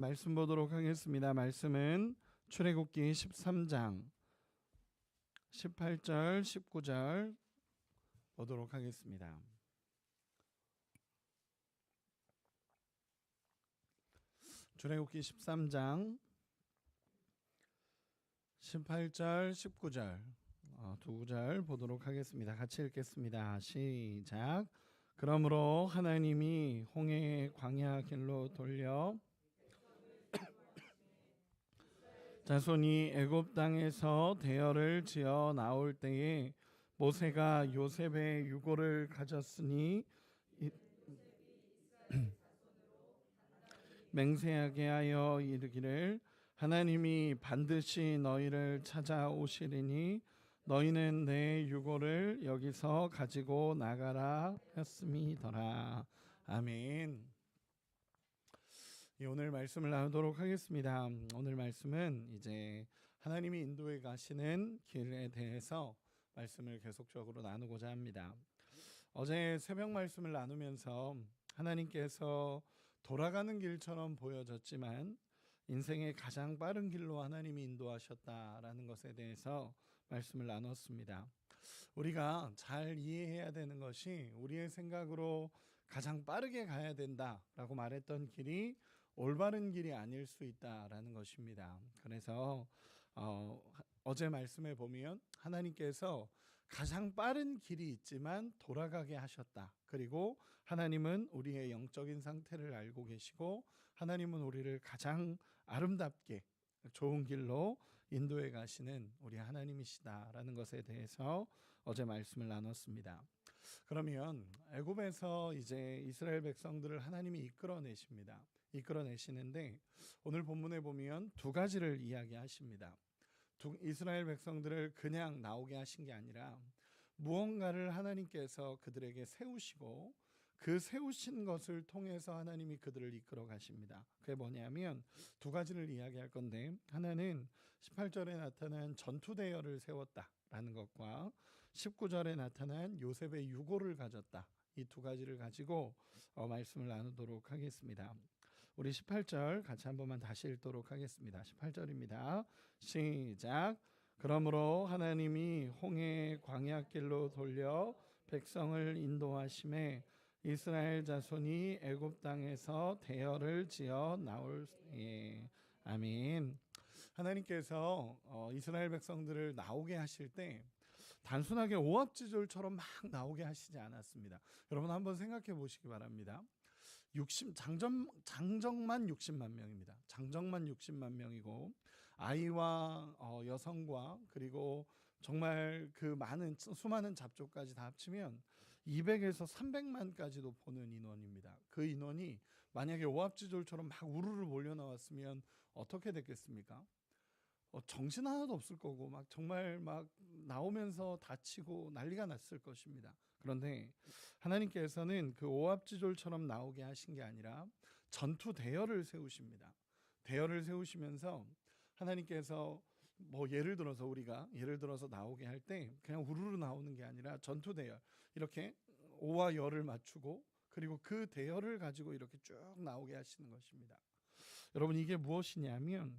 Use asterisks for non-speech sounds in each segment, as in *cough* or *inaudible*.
말씀 보도록 하겠습니다. 말씀은 출애굽기 13장 18절 19절 보도록 하겠습니다. 출애굽기 13장 18절 19절 어, 두 구절 보도록 하겠습니다. 같이 읽겠습니다. 시작. 그러므로 하나님이 홍해의 광야 길로 돌려 자손이 애굽 땅에서 대열을 지어 나올 때에 모세가 요셉의 유고를 가졌으니 이- *clears throat* 맹세하게 하여 이르기를 하나님이 반드시 너희를 찾아오시리니 너희는 내 유고를 여기서 가지고 나가라 했음이더라. 아멘. 예, 오늘 말씀을 나누도록 하겠습니다. 오늘 말씀은 이제 하나님이 인도해 가시는 길에 대해서 말씀을 계속적으로 나누고자 합니다. 어제 새벽 말씀을 나누면서 하나님께서 돌아가는 길처럼 보여졌지만 인생의 가장 빠른 길로 하나님이 인도하셨다라는 것에 대해서 말씀을 나눴습니다. 우리가 잘 이해해야 되는 것이 우리의 생각으로 가장 빠르게 가야 된다라고 말했던 길이 올바른 길이 아닐 수 있다라는 것입니다. 그래서 어, 어제 말씀에 보면 하나님께서 가장 빠른 길이 있지만 돌아가게 하셨다. 그리고 하나님은 우리의 영적인 상태를 알고 계시고 하나님은 우리를 가장 아름답게 좋은 길로 인도해 가시는 우리 하나님이시다라는 것에 대해서 어제 말씀을 나눴습니다. 그러면 애굽에서 이제 이스라엘 백성들을 하나님이 이끌어내십니다. 이끌어내시는데 오늘 본문에 보면 두 가지를 이야기하십니다. 두, 이스라엘 백성들을 그냥 나오게 하신 게 아니라 무언가를 하나님께서 그들에게 세우시고 그 세우신 것을 통해서 하나님이 그들을 이끌어 가십니다. 그게 뭐냐면 두 가지를 이야기할 건데 하나는 18절에 나타난 전투 대열을 세웠다라는 것과 19절에 나타난 요셉의 유고를 가졌다. 이 두 가지를 가지고 어, 말씀을 나누도록 하겠습니다. 우리 18절 같이 한 번만 다시 읽도록 하겠습니다. 18절입니다. 시작. 그러므로 하나님이 홍해 광야길로 돌려 백성을 인도하심에 이스라엘 자손이 애굽 땅에서 대열을 지어 나올 예. 아멘. 하나님께서 어, 이스라엘 백성들을 나오게 하실 때 단순하게 오합지졸처럼 막 나오게 하시지 않았습니다. 여러분 한번 생각해 보시기 바랍니다. 60 장정 장정만 60만 명입니다. 장정만 60만 명이고 아이와 어, 여성과 그리고 정말 그 많은 수많은 잡초까지 다 합치면 200에서 300만까지도 보는 인원입니다. 그 인원이 만약에 오합지졸처럼 막 우르르 몰려 나왔으면 어떻게 됐겠습니까? 어, 정신 하나도 없을 거고 막 정말 막 나오면서 다치고 난리가 났을 것입니다. 그런데 하나님께서는 그 오합지졸처럼 나오게 하신 게 아니라 전투 대열을 세우십니다. 대열을 세우시면서 하나님께서 뭐 예를 들어서 우리가 예를 들어서 나오게 할 때 그냥 우르르 나오는 게 아니라 전투 대열 이렇게 오와 열을 맞추고 그리고 그 대열을 가지고 이렇게 쭉 나오게 하시는 것입니다. 여러분 이게 무엇이냐면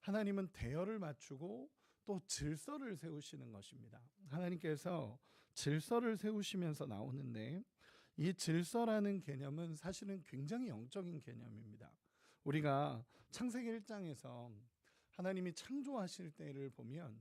하나님은 대열을 맞추고 또 질서를 세우시는 것입니다. 하나님께서 질서를 세우시면서 나오는데 이 질서라는 개념은 사실은 굉장히 영적인 개념입니다. 우리가 창세기 1장에서 하나님이 창조하실 때를 보면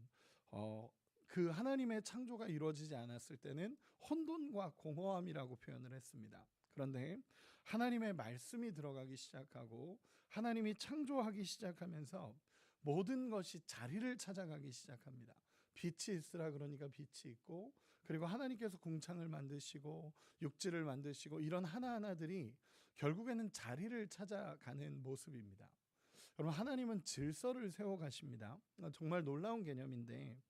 어, 그 하나님의 창조가 이루어지지 않았을 때는 혼돈과 공허함이라고 표현을 했습니다. 그런데 하나님의 말씀이 들어가기 시작하고 하나님이 창조하기 시작하면서 모든 것이 자리를 찾아가기 시작합니다. 빛이 있으라 그러니까 빛이 있고 그리고 하나님께서 궁창을 만드시고 육지를 만드시고 이런 하나하나들이 결국에는 자리를 찾아가는 모습입니다. 여러분 하나님은 질서를 세워 가십니다. 정말 놀라운 개념인데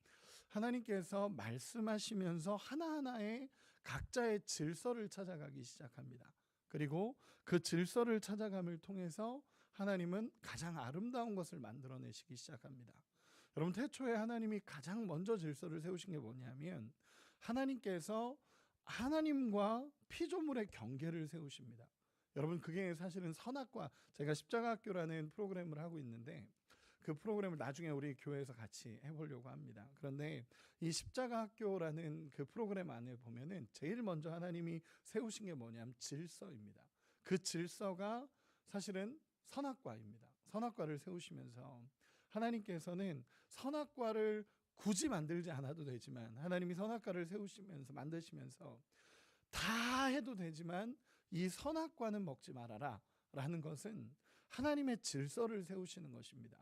하나님께서 말씀하시면서 하나하나의 각자의 질서를 찾아가기 시작합니다. 그리고 그 질서를 찾아감을 통해서 하나님은 가장 아름다운 것을 만들어내시기 시작합니다. 여러분 태초에 하나님이 가장 먼저 질서를 세우신 게 뭐냐면 하나님께서 하나님과 피조물의 경계를 세우십니다. 여러분 그게 사실은 선악과 제가 십자가 학교라는 프로그램을 하고 있는데 그 프로그램을 나중에 우리 교회에서 같이 해보려고 합니다. 그런데 이 십자가 학교라는 그 프로그램 안에 보면은 제일 먼저 하나님이 세우신 게 뭐냐면 질서입니다. 그 질서가 사실은 선악과입니다. 선악과를 세우시면서 하나님께서는 선악과를 굳이 만들지 않아도 되지만 하나님이 선악과를 세우시면서 만드시면서 다 해도 되지만 이 선악과는 먹지 말아라 라는 것은 하나님의 질서를 세우시는 것입니다.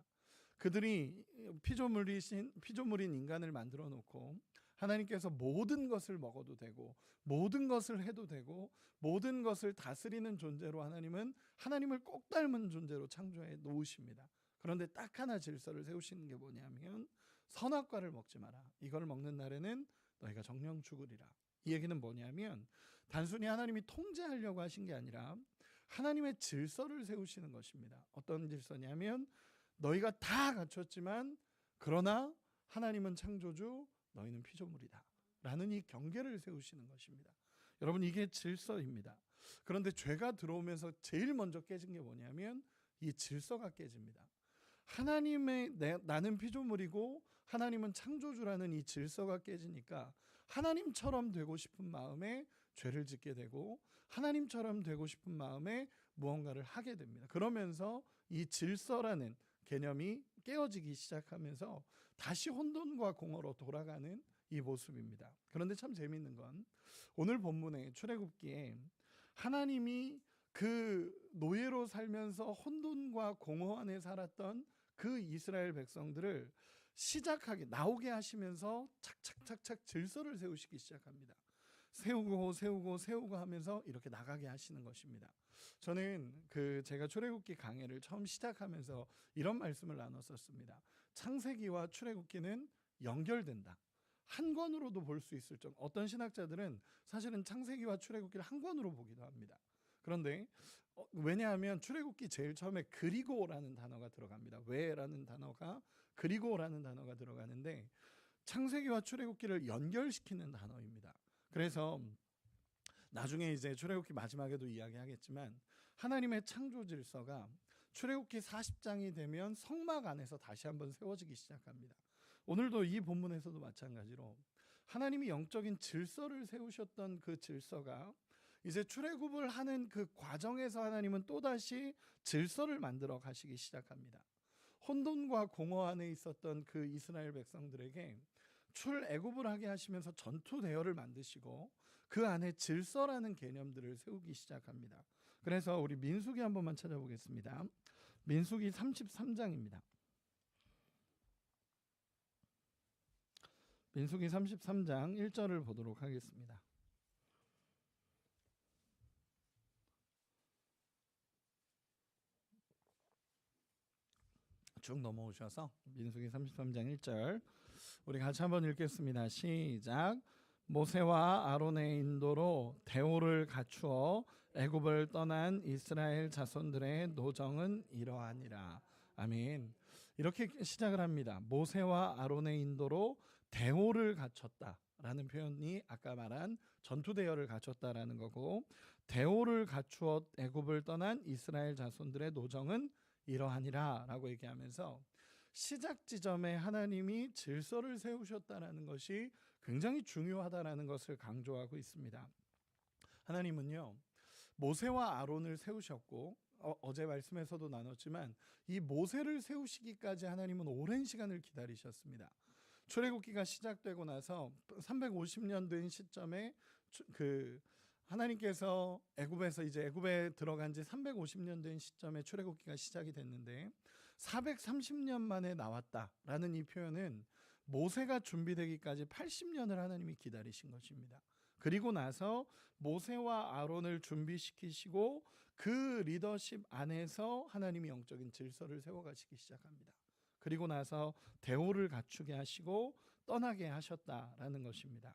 그들이 피조물이신 피조물인 인간을 만들어 놓고 하나님께서 모든 것을 먹어도 되고 모든 것을 해도 되고 모든 것을 다스리는 존재로 하나님은 하나님을 꼭 닮은 존재로 창조해 놓으십니다. 그런데 딱 하나 질서를 세우시는 게 뭐냐면 선악과를 먹지 마라. 이걸 먹는 날에는 너희가 정령 죽으리라. 이 얘기는 뭐냐면 단순히 하나님이 통제하려고 하신 게 아니라 하나님의 질서를 세우시는 것입니다. 어떤 질서냐면 너희가 다 갖췄지만 그러나 하나님은 창조주 너희는 피조물이다. 라는 이 경계를 세우시는 것입니다. 여러분 이게 질서입니다. 그런데 죄가 들어오면서 제일 먼저 깨진 게 뭐냐면 이 질서가 깨집니다. 하나님의 내, 나는 피조물이고 하나님은 창조주라는 이 질서가 깨지니까 하나님처럼 되고 싶은 마음에 죄를 짓게 되고 하나님처럼 되고 싶은 마음에 무언가를 하게 됩니다. 그러면서 이 질서라는 개념이 깨어지기 시작하면서 다시 혼돈과 공허로 돌아가는 이 모습입니다. 그런데 참 재미있는 건 오늘 본문의 출애굽기에 하나님이 그 노예로 살면서 혼돈과 공허 안에 살았던 그 이스라엘 백성들을 시작하게 나오게 하시면서 착착착착 질서를 세우시기 시작합니다. 세우고 세우고 세우고 하면서 이렇게 나가게 하시는 것입니다. 저는 그 제가 출애굽기 강해를 처음 시작하면서 이런 말씀을 나눴었습니다. 창세기와 출애굽기는 연결된다. 한 권으로도 볼 수 있을 정. 어떤 신학자들은 사실은 창세기와 출애굽기를 한 권으로 보기도 합니다. 그런데 어, 왜냐하면 출애굽기 제일 처음에 그리고라는 단어가 들어갑니다. 왜라는 단어가 그리고라는 단어가 들어가는데 창세기와 출애굽기를 연결시키는 단어입니다. 그래서 나중에 이제 출애굽기 마지막에도 이야기하겠지만 하나님의 창조 질서가 출애굽기 40장이 되면 성막 안에서 다시 한번 세워지기 시작합니다. 오늘도 이 본문에서도 마찬가지로 하나님이 영적인 질서를 세우셨던 그 질서가 이제 출애굽을 하는 그 과정에서 하나님은 또다시 질서를 만들어 가시기 시작합니다. 혼돈과 공허 안에 있었던 그 이스라엘 백성들에게 출애굽을 하게 하시면서 전투 대열을 만드시고 그 안에 질서라는 개념들을 세우기 시작합니다. 그래서 우리 민수기 한 번만 찾아보겠습니다. 민수기 33장입니다. 민수기 33장 1절을 보도록 하겠습니다. 쭉 넘어오셔서 민수기 33장 1절 우리 같이 한번 읽겠습니다. 시작. 모세와 아론의 인도로 대오를 갖추어 애굽을 떠난 이스라엘 자손들의 노정은 이러하니라. 아멘. 이렇게 시작을 합니다. 모세와 아론의 인도로 대오를 갖췄다 라는 표현이 아까 말한 전투 대열을 갖췄다라는 거고 대오를 갖추어 애굽을 떠난 이스라엘 자손들의 노정은 이러하니라라고 얘기하면서 시작 지점에 하나님이 질서를 세우셨다라는 것이 굉장히 중요하다라는 것을 강조하고 있습니다. 하나님은요 모세와 아론을 세우셨고 어, 제 말씀에서도 나눴지만 이 모세를 세우시기까지 하나님은 오랜 시간을 기다리셨습니다. 출애굽기가 시작되고 나서 350년 된 시점에 그 하나님께서 애굽에서 이제 애굽에 들어간 지 350년 된 시점에 출애굽기가 시작이 됐는데 430년 만에 나왔다라는 이 표현은 모세가 준비되기까지 80년을 하나님이 기다리신 것입니다. 그리고 나서 모세와 아론을 준비시키시고 그 리더십 안에서 하나님이 영적인 질서를 세워가시기 시작합니다. 그리고 나서 대오를 갖추게 하시고 떠나게 하셨다라는 것입니다.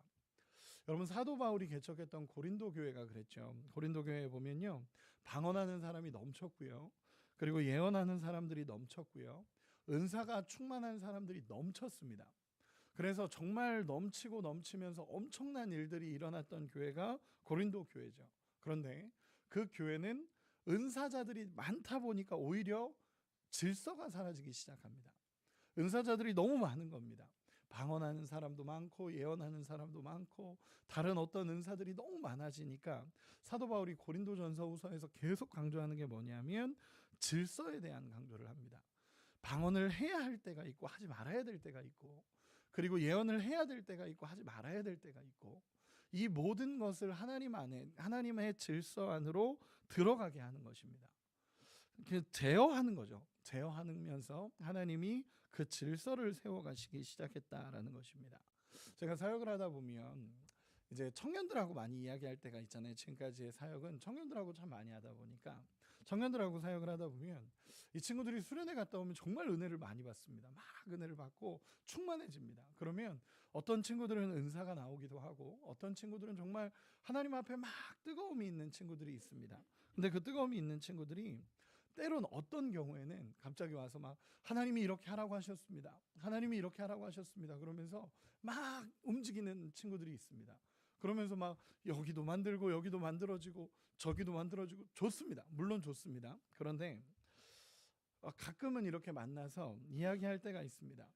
여러분 사도 바울이 개척했던 고린도 교회가 그랬죠. 고린도 교회에 보면요. 방언하는 사람이 넘쳤고요. 그리고 예언하는 사람들이 넘쳤고요. 은사가 충만한 사람들이 넘쳤습니다. 그래서 정말 넘치고 넘치면서 엄청난 일들이 일어났던 교회가 고린도 교회죠. 그런데 그 교회는 은사자들이 많다 보니까 오히려 질서가 사라지기 시작합니다. 은사자들이 너무 많은 겁니다. 방언하는 사람도 많고 예언하는 사람도 많고 다른 어떤 은사들이 너무 많아지니까 사도 바울이 고린도전서 후서에서 계속 강조하는 게 뭐냐면 질서에 대한 강조를 합니다. 방언을 해야 할 때가 있고 하지 말아야 될 때가 있고 그리고 예언을 해야 될 때가 있고 하지 말아야 될 때가 있고 이 모든 것을 하나님 안에 하나님의 질서 안으로 들어가게 하는 것입니다. 그 제어하는 거죠. 제어하면서 하나님이 그 질서를 세워 가시기 시작했다라는 것입니다. 제가 사역을 하다 보면 이제 청년들하고 많이 이야기할 때가 있잖아요. 지금까지의 사역은 청년들하고 참 많이 하다 보니까 청년들하고 사역을 하다 보면 이 친구들이 수련회 갔다 오면 정말 은혜를 많이 받습니다. 막 은혜를 받고 충만해집니다. 그러면 어떤 친구들은 은사가 나오기도 하고 어떤 친구들은 정말 하나님 앞에 막 뜨거움이 있는 친구들이 있습니다. 근데 그 뜨거움이 있는 친구들이 때론 어떤 경우에는 갑자기 와서 막 하나님이 이렇게 하라고 하셨습니다. 하나님이 이렇게 하라고 하셨습니다. 그러면서 막 움직이는 친구들이 있습니다. 그러면서 막 여기도 만들고 여기도 만들어지고 저기도 만들어지고 좋습니다. 물론 좋습니다. 그런데 어, 가끔은 이렇게 만나서 이야기할 때가 있습니다.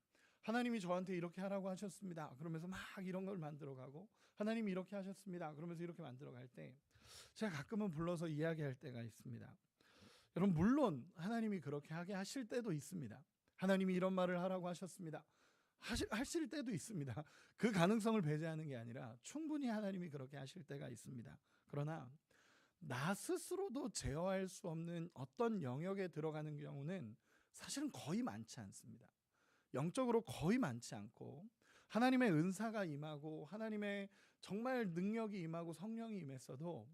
하나님이 저한테 이렇게 하라고 하셨습니다. 그러면서 막 이런 걸 만들어 가고 하나님이 이렇게 하셨습니다. 그러면서 이렇게 만들어 갈 때 제가 가끔은 불러서 이야기할 때가 있습니다. 여러분 물론 하나님이 그렇게 하게 하실 때도 있습니다. 하나님이 이런 말을 하라고 하셨습니다. 하실, 하실 때도 있습니다. 그 가능성을 배제하는 게 아니라 충분히 하나님이 그렇게 하실 때가 있습니다. 그러나 나 스스로도 제어할 수 없는 어떤 영역에 들어가는 경우는 사실은 거의 많지 않습니다. 영적으로 거의 많지 않고 하나님의 은사가 임하고 하나님의 정말 능력이 임하고 성령이 임했어도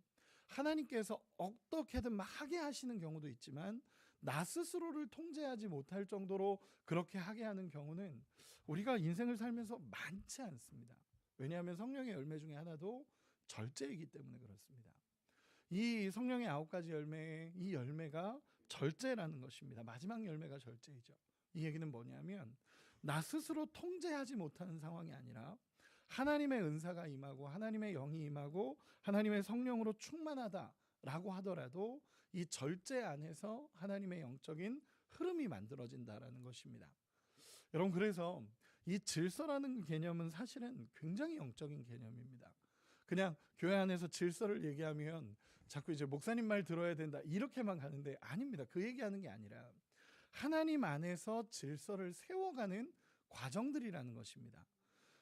하나님께서 어떻게든 막 하게 하시는 경우도 있지만 나 스스로를 통제하지 못할 정도로 그렇게 하게 하는 경우는 우리가 인생을 살면서 많지 않습니다. 왜냐하면 성령의 열매 중에 하나도 절제이기 때문에 그렇습니다. 이 성령의 아홉 가지 열매, 이 열매가 절제라는 것입니다. 마지막 열매가 절제이죠. 이 얘기는 뭐냐면 나 스스로 통제하지 못하는 상황이 아니라 하나님의 은사가 임하고 하나님의 영이 임하고 하나님의 성령으로 충만하다라고 하더라도 이 절제 안에서 하나님의 영적인 흐름이 만들어진다라는 것입니다. 여러분 그래서 이 질서라는 개념은 사실은 굉장히 영적인 개념입니다. 그냥 교회 안에서 질서를 얘기하면 자꾸 이제 목사님 말 들어야 된다 이렇게만 가는데 아닙니다. 그 얘기하는 게 아니라 하나님 안에서 질서를 세워가는 과정들이라는 것입니다.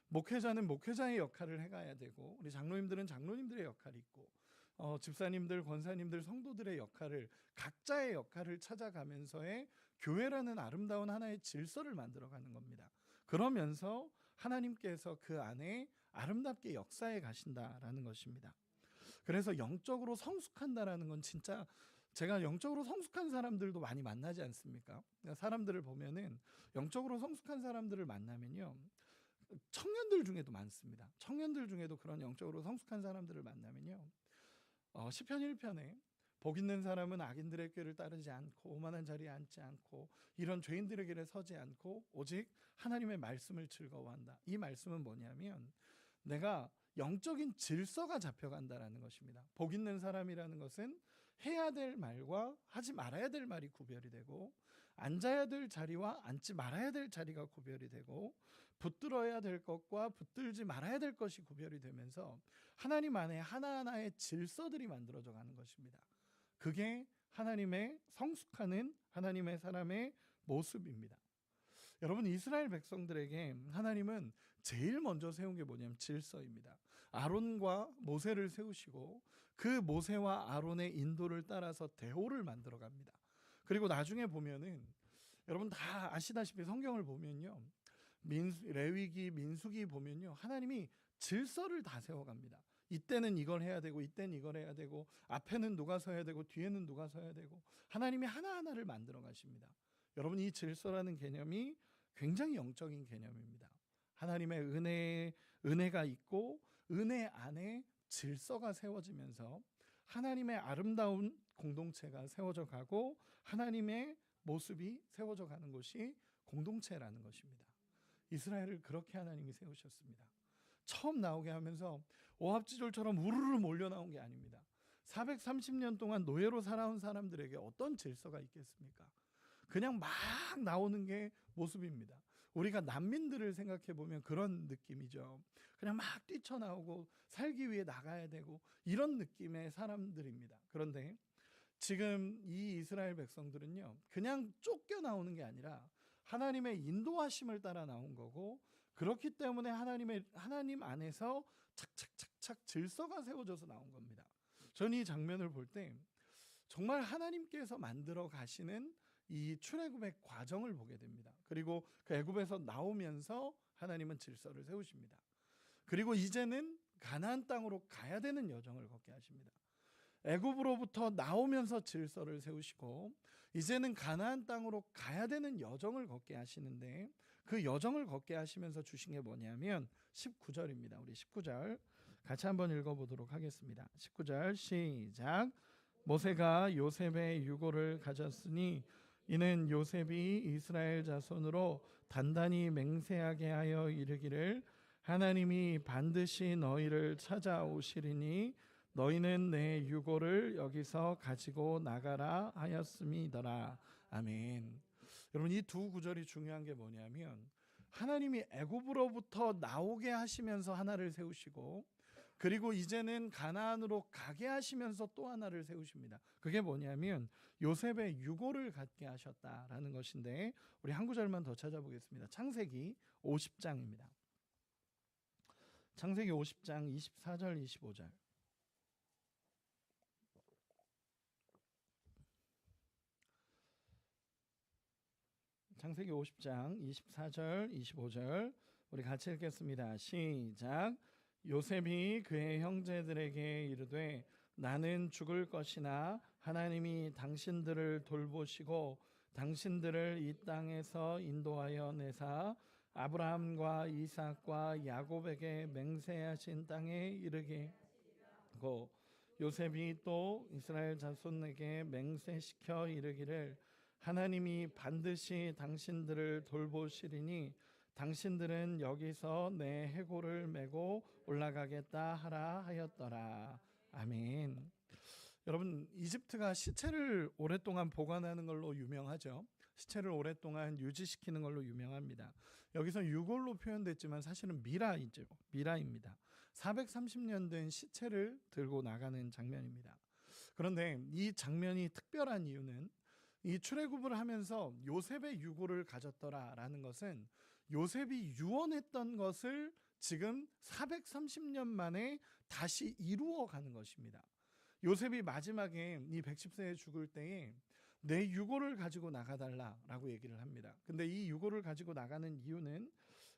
목회자는 목회자의 역할을 해가야 되고 우리 장로님들은 장로님들의 역할이 있고 어, 집사님들, 권사님들, 성도들의 역할을 각자의 역할을 찾아가면서의 교회라는 아름다운 하나의 질서를 만들어가는 겁니다. 그러면서 하나님께서 그 안에 아름답게 역사해 가신다라는 것입니다. 그래서 영적으로 성숙한다라는 건 진짜 제가 영적으로 성숙한 사람들도 많이 만나지 않습니까? 사람들을 보면은 영적으로 성숙한 사람들을 만나면요. 청년들 중에도 많습니다. 청년들 중에도 그런 영적으로 성숙한 사람들을 만나면요. 어, 시편 1편에 복 있는 사람은 악인들의 꾀를 따르지 않고 오만한 자리에 앉지 않고 이런 죄인들의 길에 서지 않고 오직 하나님의 말씀을 즐거워한다. 이 말씀은 뭐냐면 내가 영적인 질서가 잡혀간다라는 것입니다. 복 있는 사람이라는 것은 해야 될 말과 하지 말아야 될 말이 구별이 되고 앉아야 될 자리와 앉지 말아야 될 자리가 구별이 되고 붙들어야 될 것과 붙들지 말아야 될 것이 구별이 되면서 하나님 안에 하나하나의 질서들이 만들어져 가는 것입니다. 그게 하나님의 성숙하는 하나님의 사람의 모습입니다. 여러분 이스라엘 백성들에게 하나님은 제일 먼저 세운 게 뭐냐면 질서입니다. 아론과 모세를 세우시고 그 모세와 아론의 인도를 따라서 대호를 만들어 갑니다. 그리고 나중에 보면은 여러분 다 아시다시피 성경을 보면요. 민수, 레위기, 민수기 보면요. 하나님이 질서를 다 세워갑니다. 이때는 이걸 해야 되고 이때는 이걸 해야 되고 앞에는 누가 서야 되고 뒤에는 누가 서야 되고 하나님이 하나하나를 만들어 가십니다. 여러분 이 질서라는 개념이 굉장히 영적인 개념입니다. 하나님의 은혜 은혜가 있고 은혜 안에 질서가 세워지면서 하나님의 아름다운 공동체가 세워져 가고 하나님의 모습이 세워져 가는 것이 공동체라는 것입니다. 이스라엘을 그렇게 하나님이 세우셨습니다. 처음 나오게 하면서 오합지졸처럼 우르르 몰려 나온 게 아닙니다. 430년 동안 노예로 살아온 사람들에게 어떤 질서가 있겠습니까? 그냥 막 나오는 게 모습입니다. 우리가 난민들을 생각해 보면 그런 느낌이죠. 그냥 막 뛰쳐나오고 살기 위해 나가야 되고 이런 느낌의 사람들입니다. 그런데 지금 이 이스라엘 백성들은요, 그냥 쫓겨 나오는 게 아니라 하나님의 인도하심을 따라 나온 거고 그렇기 때문에 하나님의 하나님 안에서 착착착착 질서가 세워져서 나온 겁니다. 저는 이 장면을 볼 때 정말 하나님께서 만들어 가시는 이 출애굽의 과정을 보게 됩니다. 그리고 그 애굽에서 나오면서 하나님은 질서를 세우십니다. 그리고 이제는 가나안 땅으로 가야 되는 여정을 걷게 하십니다. 애굽으로부터 나오면서 질서를 세우시고 이제는 가나안 땅으로 가야 되는 여정을 걷게 하시는데 그 여정을 걷게 하시면서 주신 게 뭐냐면 19절입니다. 우리 19절 같이 한번 읽어 보도록 하겠습니다. 19절 시작. 모세가 요셉의 유고를 가졌으니 이는 요셉이 이스라엘 자손으로 단단히 맹세하게 하여 이르기를 하나님이 반드시 너희를 찾아오시리니 너희는 내 유고를 여기서 가지고 나가라 하였음이더라. 아멘. 여러분 이 두 구절이 중요한 게 뭐냐면 하나님이 애굽으로부터 나오게 하시면서 하나를 세우시고 그리고 이제는 가나안으로 가게 하시면서 또 하나를 세우십니다. 그게 뭐냐면 요셉의 유고를 갖게 하셨다라는 것인데 우리 한 구절만 더 찾아보겠습니다. 창세기 50장입니다. 창세기 50장 24절 25절. 창세기 50장 24절 25절 우리 같이 읽겠습니다. 시작. 요셉이 그의 형제들에게 이르되 나는 죽을 것이나 하나님이 당신들을 돌보시고 당신들을 이 땅에서 인도하여 내사 아브라함과 이삭과 야곱에게 맹세하신 땅에 이르게. 하고 요셉이 또 이스라엘 자손에게 맹세시켜 이르기를 하나님이 반드시 당신들을 돌보시리니 당신들은 여기서 내 해골을 메고 올라가겠다 하라 하였더라. 아멘. 여러분 이집트가 시체를 오랫동안 보관하는 걸로 유명하죠. 시체를 오랫동안 유지시키는 걸로 유명합니다. 여기서 유골로 표현됐지만 사실은 미라이죠. 미라입니다. 430년 된 시체를 들고 나가는 장면입니다. 그런데 이 장면이 특별한 이유는 이 출애굽을 하면서 요셉의 유고를 가졌더라라는 것은 요셉이 유언했던 것을 지금 430년 만에 다시 이루어 가는 것입니다. 요셉이 마지막에 이 110세에 죽을 때에 내 유고를 가지고 나가달라라고 얘기를 합니다. 근데 이 유고를 가지고 나가는 이유는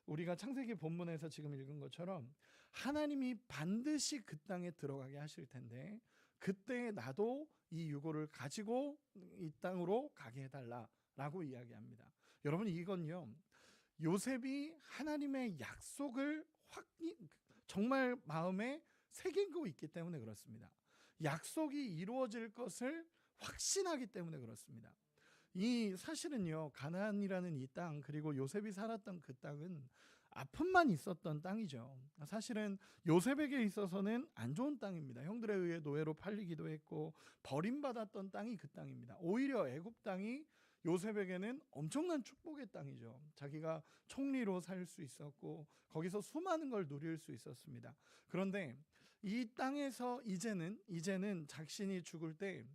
우리가 창세기 본문에서 지금 읽은 것처럼 하나님이 반드시 그 땅에 들어가게 하실 텐데 그때 나도 이 유고를 가지고 이 땅으로 가게 해달라 라고 이야기합니다. 여러분 이건요 요셉이 하나님의 약속을 확 정말 마음에 새기고 있기 때문에 그렇습니다. 약속이 이루어질 것을 확신하기 때문에 그렇습니다. 이 사실은요 가나안이라는 이 땅 그리고 요셉이 살았던 그 땅은 아픔만 있었던 땅이죠. 사실은 요셉에게 있어서는 안 좋은 땅입니다. 형들에 의해 노예로 팔리기도 했고 버림받았던 땅이 그 땅입니다. 오히려 애굽 땅이 요셉에게는 엄청난 축복의 땅이죠. 자기가 총리로 살 수 있었고 거기서 수많은 걸 누릴 수 있었습니다. 그런데 이 땅에서 이제는 이제는 자신이 죽을 때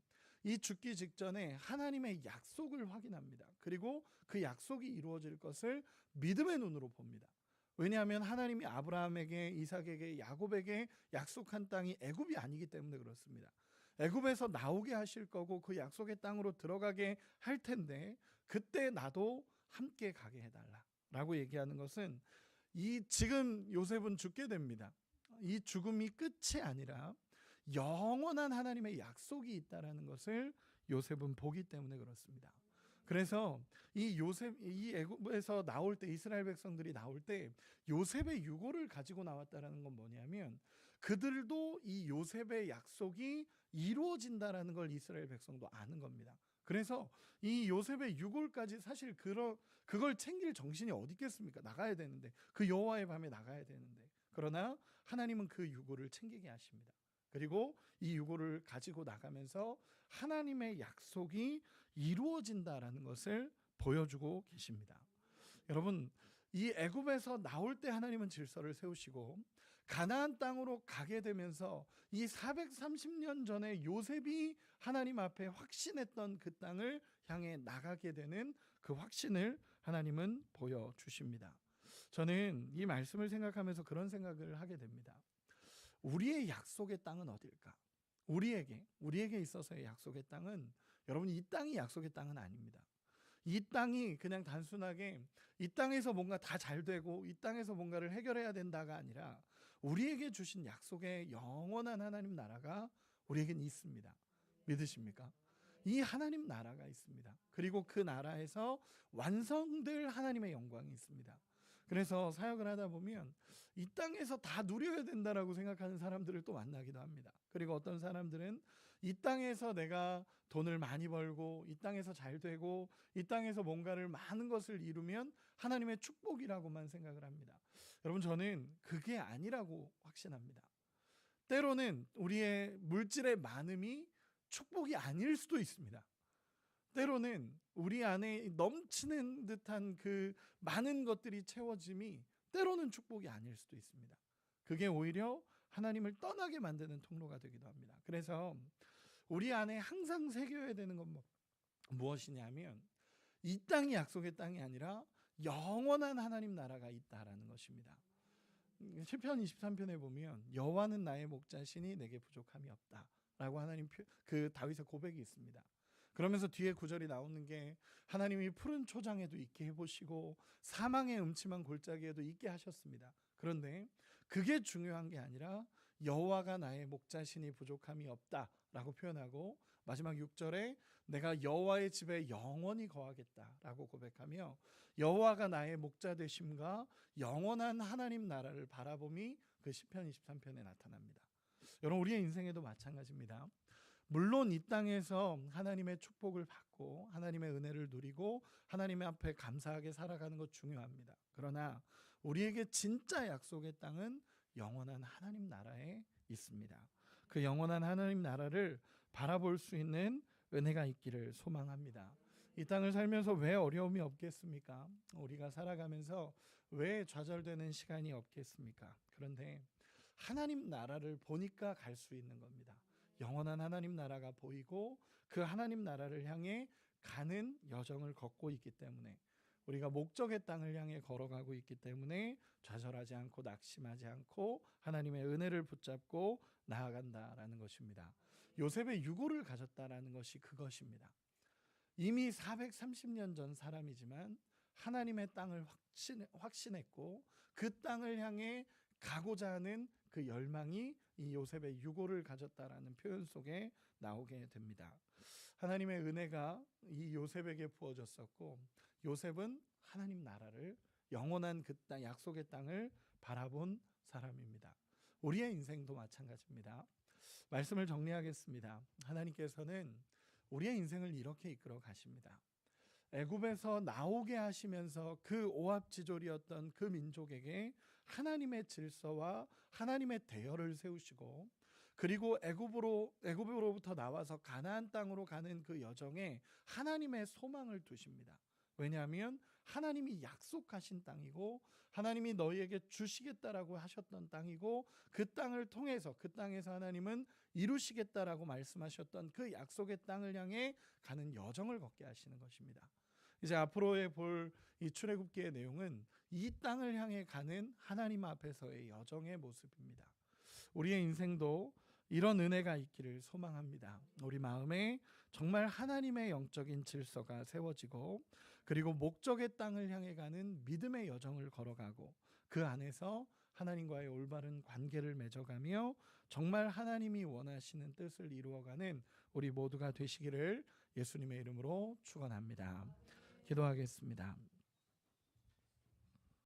이 죽기 직전에 하나님의 약속을 확인합니다. 그리고 그 약속이 이루어질 것을 믿음의 눈으로 봅니다. 왜냐하면 하나님이 아브라함에게 이삭에게 야곱에게 약속한 땅이 애굽이 아니기 때문에 그렇습니다. 애굽에서 나오게 하실 거고 그 약속의 땅으로 들어가게 할 텐데 그때 나도 함께 가게 해달라라고 얘기하는 것은 이 지금 요셉은 죽게 됩니다. 이 죽음이 끝이 아니라 영원한 하나님의 약속이 있다라는 것을 요셉은 보기 때문에 그렇습니다. 그래서 이 요셉 이 애굽에서 나올 때 이스라엘 백성들이 나올 때 요셉의 유고를 가지고 나왔다라는 건 뭐냐면 그들도 이 요셉의 약속이 이루어진다라는 걸 이스라엘 백성도 아는 겁니다. 그래서 이 요셉의 유골까지 사실 그러, 그걸 챙길 정신이 어디 있겠습니까? 나가야 되는데 그 여호와의 밤에 나가야 되는데 그러나 하나님은 그 유골을 챙기게 하십니다. 그리고 이 유고를 가지고 나가면서 하나님의 약속이 이루어진다라는 것을 보여주고 계십니다. 여러분, 이 애굽에서 나올 때 하나님은 질서를 세우시고 가나안 땅으로 가게 되면서 이 430년 전에 요셉이 하나님 앞에 확신했던 그 땅을 향해 나가게 되는 그 확신을 하나님은 보여 주십니다. 저는 이 말씀을 생각하면서 그런 생각을 하게 됩니다. 우리의 약속의 땅은 어딜까? 우리에게 우리에게 있어서의 약속의 땅은 여러분 이 땅이 약속의 땅은 아닙니다. 이 땅이 그냥 단순하게 이 땅에서 뭔가 다 잘 되고 이 땅에서 뭔가를 해결해야 된다가 아니라 우리에게 주신 약속의 영원한 하나님 나라가 우리에겐 있습니다. 믿으십니까? 이 하나님 나라가 있습니다. 그리고 그 나라에서 완성될 하나님의 영광이 있습니다. 그래서 사역을 하다 보면 이 땅에서 다 누려야 된다라고 생각하는 사람들을 또 만나기도 합니다. 그리고 어떤 사람들은 이 땅에서 내가 돈을 많이 벌고 이 땅에서 잘 되고 이 땅에서 뭔가를 많은 것을 이루면 하나님의 축복이라고만 생각을 합니다. 여러분 저는 그게 아니라고 확신합니다. 때로는 우리의 물질의 많음이 축복이 아닐 수도 있습니다. 때로는 우리 안에 넘치는 듯한 그 많은 것들이 채워짐이 때로는 축복이 아닐 수도 있습니다. 그게 오히려 하나님을 떠나게 만드는 통로가 되기도 합니다. 그래서 우리 안에 항상 새겨야 되는 건 뭐, 무엇이냐면 이 땅이 약속의 땅이 아니라 영원한 하나님 나라가 있다라는 것입니다. 시편 23편에 보면 여호와는 나의 목자시니 내게 부족함이 없다라고 하나님 그 다윗의 고백이 있습니다. 그러면서 뒤에 구절이 나오는 게 하나님이 푸른 초장에도 있게 해보시고 사망의 음침한 골짜기에도 있게 하셨습니다. 그런데 그게 중요한 게 아니라 여호와가 나의 목자신이 부족함이 없다라고 표현하고 마지막 6절에 내가 여호와의 집에 영원히 거하겠다라고 고백하며 여호와가 나의 목자 되심과 영원한 하나님 나라를 바라봄이 그 시편 23편에 나타납니다. 여러분 우리의 인생에도 마찬가지입니다. 물론 이 땅에서 하나님의 축복을 받고 하나님의 은혜를 누리고 하나님의 앞에 감사하게 살아가는 것 중요합니다. 그러나 우리에게 진짜 약속의 땅은 영원한 하나님 나라에 있습니다. 그 영원한 하나님 나라를 바라볼 수 있는 은혜가 있기를 소망합니다. 이 땅을 살면서 왜 어려움이 없겠습니까? 우리가 살아가면서 왜 좌절되는 시간이 없겠습니까? 그런데 하나님 나라를 보니까 갈 수 있는 겁니다. 영원한 하나님 나라가 보이고 그 하나님 나라를 향해 가는 여정을 걷고 있기 때문에 우리가 목적의 땅을 향해 걸어가고 있기 때문에 좌절하지 않고 낙심하지 않고 하나님의 은혜를 붙잡고 나아간다라는 것입니다. 요셉의 유고를 가졌다라는 것이 그것입니다. 이미 430년 전 사람이지만 하나님의 땅을 확신, 확신 했고 그 땅을 향해 가고자 하는 그 열망이 이 요셉의 유고를 가졌다라는 표현 속에 나오게 됩니다. 하나님의 은혜가 이 요셉에게 부어졌었고 요셉은 하나님 나라를 영원한 그 땅 약속의 땅을 바라본 사람입니다. 우리의 인생도 마찬가지입니다. 말씀을 정리하겠습니다. 하나님께서는 우리의 인생을 이렇게 이끌어 가십니다. 애굽에서 나오게 하시면서 그 오합지졸이었던 그 민족에게 하나님의 질서와 하나님의 대열을 세우시고 그리고 애굽으로 애굽으로부터 나와서 가나안 땅으로 가는 그 여정에 하나님의 소망을 두십니다. 왜냐하면 하나님이 약속하신 땅이고 하나님이 너희에게 주시겠다라고 하셨던 땅이고 그 땅을 통해서 그 땅에서 하나님은 이루시겠다라고 말씀하셨던 그 약속의 땅을 향해 가는 여정을 걷게 하시는 것입니다. 이제 앞으로의 볼 이 출애굽기의 내용은 이 땅을 향해 가는 하나님 앞에서의 여정의 모습입니다. 우리의 인생도 이런 은혜가 있기를 소망합니다. 우리 마음에 정말 하나님의 영적인 질서가 세워지고 그리고 목적의 땅을 향해 가는 믿음의 여정을 걸어가고 그 안에서 하나님과의 올바른 관계를 맺어가며 정말 하나님이 원하시는 뜻을 이루어가는 우리 모두가 되시기를 예수님의 이름으로 축원합니다. 기도하겠습니다.